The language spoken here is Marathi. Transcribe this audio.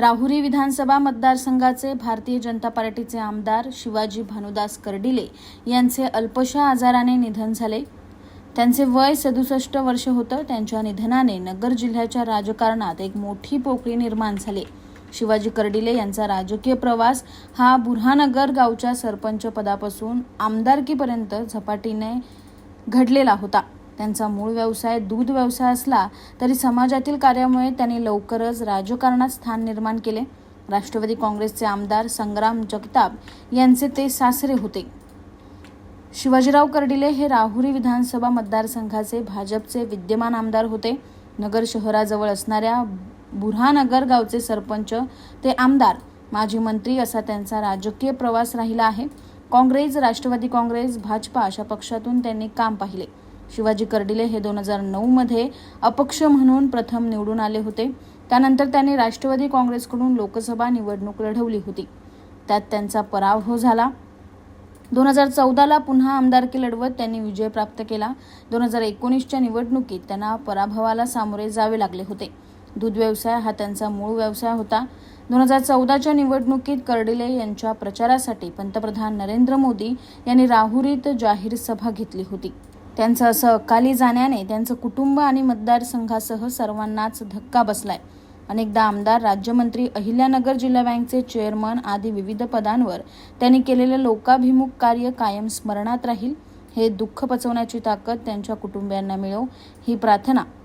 राहुरी विधानसभा मतदारसंघाचे भारतीय जनता पार्टीचे आमदार शिवाजी भानुदास कर्डिले यांचे अल्पशा आजाराने निधन झाले. त्यांचे वय सदुसष्ट वर्ष होतं. त्यांच्या निधनाने नगर जिल्ह्याच्या राजकारणात एक मोठी पोकळी निर्माण झाली. शिवाजी कर्डिले यांचा राजकीय प्रवास हा बुरहानगर गावच्या सरपंच पदापासून आमदारकीपर्यंत झपाटीने घडलेला होता. त्यांचा मूळ व्यवसाय दूध व्यवसाय असला तरी समाजातील कार्यामुळे त्यांनी लवकरच राजकारणात स्थान निर्माण केले. राष्ट्रवादी काँग्रेसचे आमदार संग्राम जगताप यांचे ते सासरे होते. शिवाजीराव कर्डिले हे राहुरी विधानसभा मतदारसंघाचे भाजपचे विद्यमान आमदार होते. नगर शहराजवळ असणाऱ्या बुऱ्हानगर गावचे सरपंच ते आमदार माजी मंत्री असा त्यांचा राजकीय प्रवास राहिला आहे. काँग्रेस राष्ट्रवादी काँग्रेस भाजपा अशा पक्षातून त्यांनी काम पाहिले. शिवाजी कर्डिले हे दोन हजार नऊमध्ये अपक्ष म्हणून प्रथम निवडून आले होते. त्यानंतर त्यांनी राष्ट्रवादी काँग्रेसकडून लोकसभा निवडणूक लढवली होती. त्यात त्यांचा पराभव झाला. दोन हजार चौदाला पुन्हा आमदारकी लढवत त्यांनी विजय प्राप्त केला. दोन हजार एकोणीसच्या निवडणुकीत त्यांना पराभवाला सामोरे जावे लागले होते. दूध व्यवसाय हा त्यांचा मूळ व्यवसाय होता. दोन हजार चौदाच्या निवडणुकीत कर्डिले यांच्या प्रचारासाठी पंतप्रधान नरेंद्र मोदी यांनी राहुरीत जाहीर सभा घेतली होती. त्यांचं असं अकाली जाण्याने त्यांचं कुटुंब आणि मतदारसंघासह सर्वांनाच धक्का बसलाय. अनेकदा आमदार राज्यमंत्री अहिल्यानगर जिल्हा बँकचे चेअरमन आदी विविध पदांवर त्यांनी केलेलं लोकाभिमुख कार्य कायम स्मरणात राहील. हे दुःख पचवण्याची ताकद त्यांच्या कुटुंबियांना मिळो ही प्रार्थना